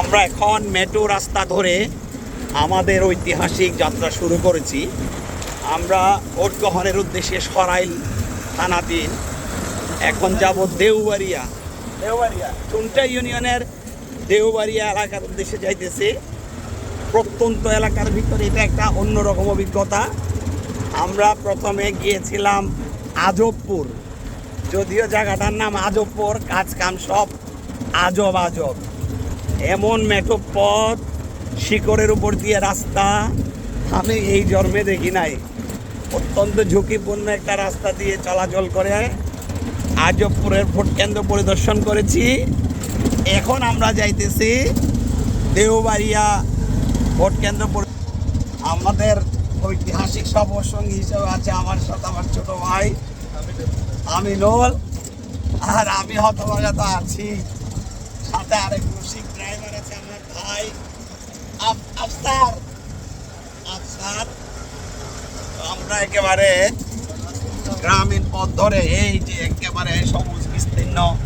আমরা এখন মেট্রো রাস্তা ধরে আমাদের ঐতিহাসিক যাত্রা শুরু করেছি। আমরা ভোটগ্রহণের উদ্দেশ্যে সরাইল থানাধীন এখন যাব দেউবাড়িয়া দেউবাড়িয়া চুনটা ইউনিয়নের দেউবাড়িয়া এলাকার উদ্দেশ্যে যাইতেছি। প্রত্যন্ত এলাকার ভিতরে এটা একটা অন্যরকম অভিজ্ঞতা। আমরা প্রথমে গিয়েছিলাম আজবপুর। যদিও জায়গাটার নাম আজবপুর, কাজ কাম সব আজব আজব। এমন মেঠো পথ, শিকড়ের উপর দিয়ে রাস্তা, আমি এই জন্মে দেখি নাই। অত্যন্ত ঝুঁকিপূর্ণ একটা রাস্তা দিয়ে চলাচল করে। আজবপুরের ভোট কেন্দ্র পরিদর্শন করেছি। এখন আমরা যাইতেছি দেওবাড়িয়া ভোট কেন্দ্র আমাদের ঐতিহাসিক সফরসঙ্গী হিসেবে আছে আমার সাথে আমার ছোট ভাই, আমিনুল। আর আমি হতভাগা তো আছি। সাথে আরেক ড্রাইভার আছে আমার ভাই। আফ- আফসার। আফসার। আমরা একেবারে গ্রামীণ পথ ধরে এই যে একেবারে সবুজ বিস্তীর্ণ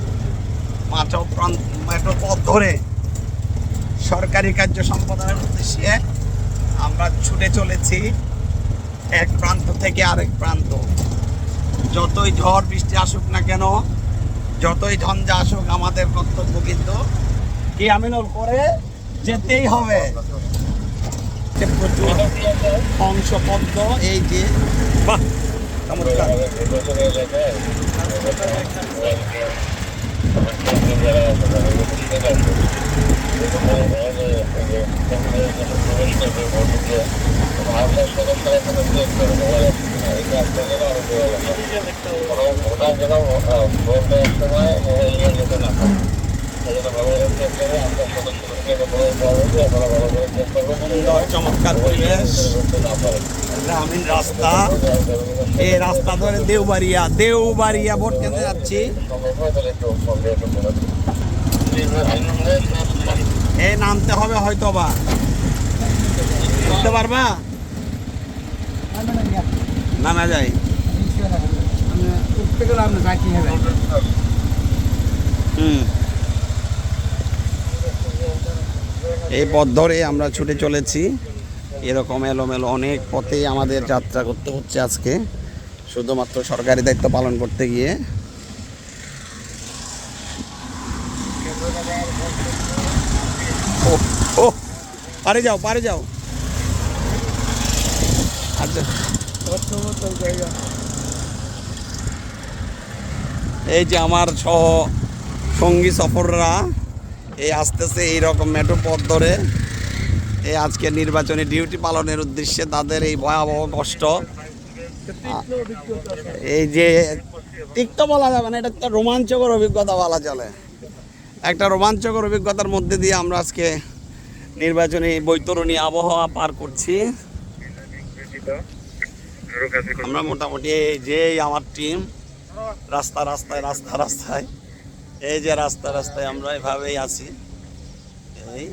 মাঠ মেট্রো পথ ধরে সরকারি কার্য সম্পাদনের উদ্দেশ্যে আমরা ছুটে চলেছি এক প্রান্ত থেকে আরেক প্রান্ত। যতই ঝড় বৃষ্টি আসুক না কেন যতই ঝঞ্ঝা আসুক আমাদের কর্তব্য কিন্তু কি আমিনুল করে যেতেই হবে। প্রচুর এই যে বাহ, চমৎকার। চমৎকার পরিবেশ। গ্রামীণ রাস্তা। এই রাস্তা ধরে দেওবাড়িয়া দেওবাড়িয়া ভোট কেন্দ্রে যাচ্ছি। এই নামতে হবে হয়তো বা বুঝতে পারবা? নামা যায় উঠতে গেলে আপনি হুম। এই পথ ধরে আমরা ছুটে চলেছি। এরকম এলোমেলো অনেক পথেই আমাদের যাত্রা করতে হচ্ছে আজকে। শুধুমাত্র সরকারি দায়িত্ব পালন করতে গিয়ে। ও পারে যাও পারে যাও। এই যে আমার সহ সঙ্গী সফররা। এই আসতেছে এইরকম মেট্রো পথ ধরে। এই আজকে নির্বাচনী ডিউটি পালনের উদ্দেশ্যে তাদের এই ভয়াবহ কষ্ট। এই যে তিক্ত বলা যাবে না, এটা একটা রোমাঞ্চকর অভিজ্ঞতা বলা চলে। একটা রোমাঞ্চকর অভিজ্ঞতার মধ্যে দিয়ে আমরা আজকে নির্বাচনী বৈতরণী আবহাওয়া পার করছি। আমরা মোটামুটি যে আমার টিম রাস্তা, রাস্তায় রাস্তা, রাস্তায়। এই যে রাস্তা রাস্তায় আমরা এভাবেই আছি। এই